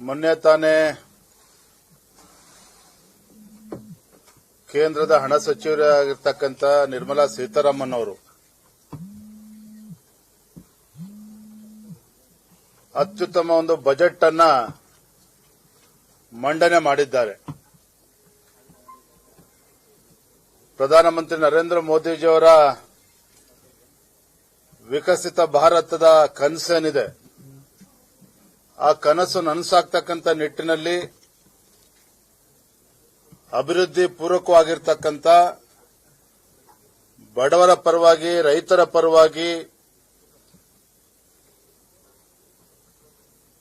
ಮೊನ್ನೆ ತಾನೇ ಕೇಂದ್ರದ ಹಣ ಸಚಿವರಾಗಿರ್ತಕ್ಕಂಥ ನಿರ್ಮಲಾ ಸೀತಾರಾಮನ್ ಅವರು ಅತ್ಯುತ್ತಮ ಒಂದು ಬಜೆಟ್ ಅನ್ನ ಮಂಡನೆ ಮಾಡಿದ್ದಾರೆ. ಪ್ರಧಾನಮಂತ್ರಿ ನರೇಂದ್ರ ಮೋದಿಜಿಯವರ ವಿಕಸಿತ ಭಾರತದ ಕನಸೇನಿದೆ. ಆ ಕನಸು ನನಸಾಗ್ತಕ್ಕಂಥ ನಿಟ್ಟಿನಲ್ಲಿ ಅಭಿವೃದ್ಧಿ ಪೂರಕವಾಗಿರ್ತಕ್ಕಂಥ ಬಡವರ ಪರವಾಗಿ, ರೈತರ ಪರವಾಗಿ,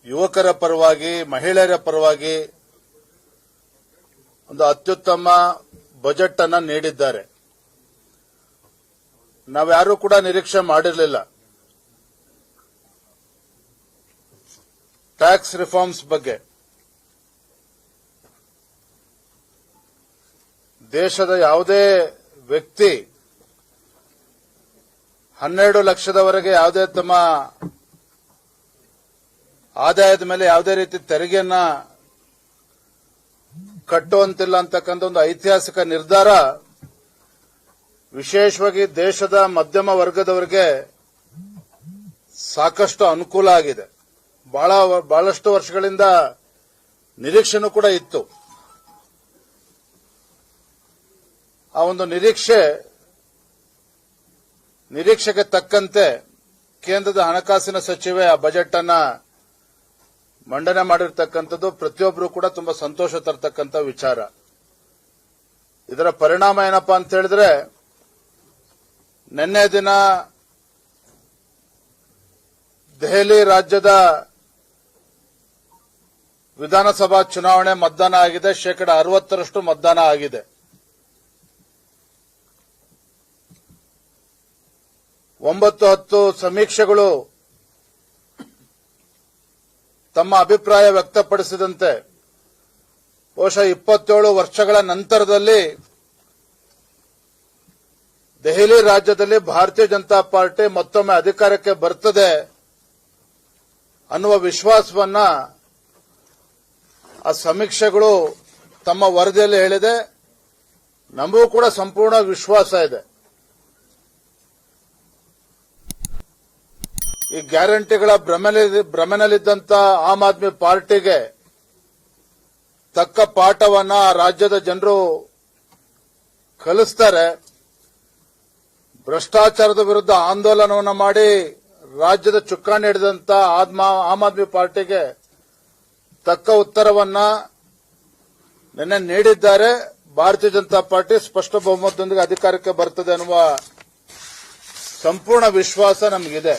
ಯುವಕರ ಪರವಾಗಿ, ಮಹಿಳೆಯರ ಪರವಾಗಿ ಒಂದು ಅತ್ಯುತ್ತಮ ಬಜೆಟ್ ಅನ್ನ ನೀಡಿದ್ದಾರೆ. ನಾವ್ಯಾರೂ ಕೂಡ ನಿರೀಕ್ಷೆ ಮಾಡಿರಲಿಲ್ಲ. ಟ್ಯಾಕ್ಸ್ ರಿಫಾರ್ಮ್ಸ್ ಬಗ್ಗೆ. ದೇಶದ ಯಾವುದೇ ವ್ಯಕ್ತಿ ಹನ್ನೆರಡು ಲಕ್ಷದವರೆಗೆ ಯಾವುದೇ ತಮ್ಮ ಆದಾಯದ ಮೇಲೆ ಯಾವುದೇ ರೀತಿ ತೆರಿಗೆಯನ್ನ ಕಟ್ಟುವಂತಿಲ್ಲ ಅಂತಕ್ಕಂಥ ಒಂದು ಐತಿಹಾಸಿಕ ನಿರ್ಧಾರ ವಿಶೇಷವಾಗಿ ದೇಶದ ಮಧ್ಯಮ ವರ್ಗದವರಿಗೆ ಸಾಕಷ್ಟು ಅನುಕೂಲ ಆಗಿದೆ. ಬಹಳ ಬಹಳಷ್ಟು ವರ್ಷಗಳಿಂದ ನಿರೀಕ್ಷೆನೂ ಕೂಡ ಇತ್ತು. ಆ ಒಂದು ನಿರೀಕ್ಷೆ, ನಿರೀಕ್ಷೆಗೆ ತಕ್ಕಂತೆ ಕೇಂದ್ರದ ಹಣಕಾಸಿನ ಸಚಿವೆ ಆ ಬಜೆಟ್ ಅನ್ನ ಮಂಡನೆ ಮಾಡಿರ್ತಕ್ಕಂಥದ್ದು ಪ್ರತಿಯೊಬ್ಬರು ಕೂಡ ತುಂಬಾ ಸಂತೋಷ ತರತಕ್ಕಂಥ ವಿಚಾರ. ಇದರ ಪರಿಣಾಮ ಏನಪ್ಪಾ ಅಂತ ಹೇಳಿದ್ರೆ, ನಿನ್ನೆ ದಿನ ದೆಹಲಿ ರಾಜ್ಯದ ವಿಧಾನಸಭಾ ಚುನಾವಣೆ ಮತದಾನ ಆಗಿದೆ. ಶೇಕಡ ಅರವತ್ತರಷ್ಟು ಮತದಾನ ಆಗಿದೆ. ಒಂಬತ್ತು, ಹತ್ತು ಸಮೀಕ್ಷೆಗಳು ತಮ್ಮ ಅಭಿಪ್ರಾಯ ವ್ಯಕ್ತಪಡಿಸಿದಂತೆ ಬಹುಶಃ ಇಪ್ಪತ್ತೇಳು ವರ್ಷಗಳ ನಂತರದಲ್ಲಿ ದೆಹಲಿ ರಾಜ್ಯದಲ್ಲಿ ಭಾರತೀಯ ಜನತಾ ಪಾರ್ಟಿ ಮತ್ತೊಮ್ಮೆ ಅಧಿಕಾರಕ್ಕೆ ಬರ್ತದೆ ಅನ್ನುವ ವಿಶ್ವಾಸವನ್ನ ಆ ಸಮೀಕ್ಷೆಗಳು ತಮ್ಮ ವರದಿಯಲ್ಲಿ ಹೇಳಿದೆ. ನಮಗೂ ಕೂಡ ಸಂಪೂರ್ಣ ವಿಶ್ವಾಸ ಇದೆ. ಈ ಗ್ಯಾರಂಟಿಗಳ ಭ್ರಮೆನಲ್ಲಿ- ಭ್ರಮೆನಲ್ಲಿದ್ದಂತ ಆಮ್ ಆದ್ಮಿ ಪಾರ್ಟಿಗೆ ತಕ್ಕ ಪಾಠವನ್ನ ರಾಜ್ಯದ ಜನರು ಕಲಿಸ್ತಾರೆ. ಭ್ರಷ್ಟಾಚಾರದ ವಿರುದ್ಧ ಆಂದೋಲನವನ್ನು ಮಾಡಿ ರಾಜ್ಯದ ಚುಕ್ಕಾಣಿ ಹಿಡಿದಂತ ಆಮ್ ಆದ್ಮಿ ಪಾರ್ಟಿಗೆ ತಕ್ಕ ಉತ್ತರವನ್ನ ನಿನ್ನೆ ನೀಡಿದ್ದಾರೆ. ಭಾರತೀಯ ಜನತಾ ಪಾರ್ಟಿ ಸ್ಪಷ್ಟ ಬಹುಮತದೊಂದಿಗೆ ಅಧಿಕಾರಕ್ಕೆ ಬರ್ತದೆ ಅನ್ನುವ ಸಂಪೂರ್ಣ ವಿಶ್ವಾಸ ನಮಗಿದೆ.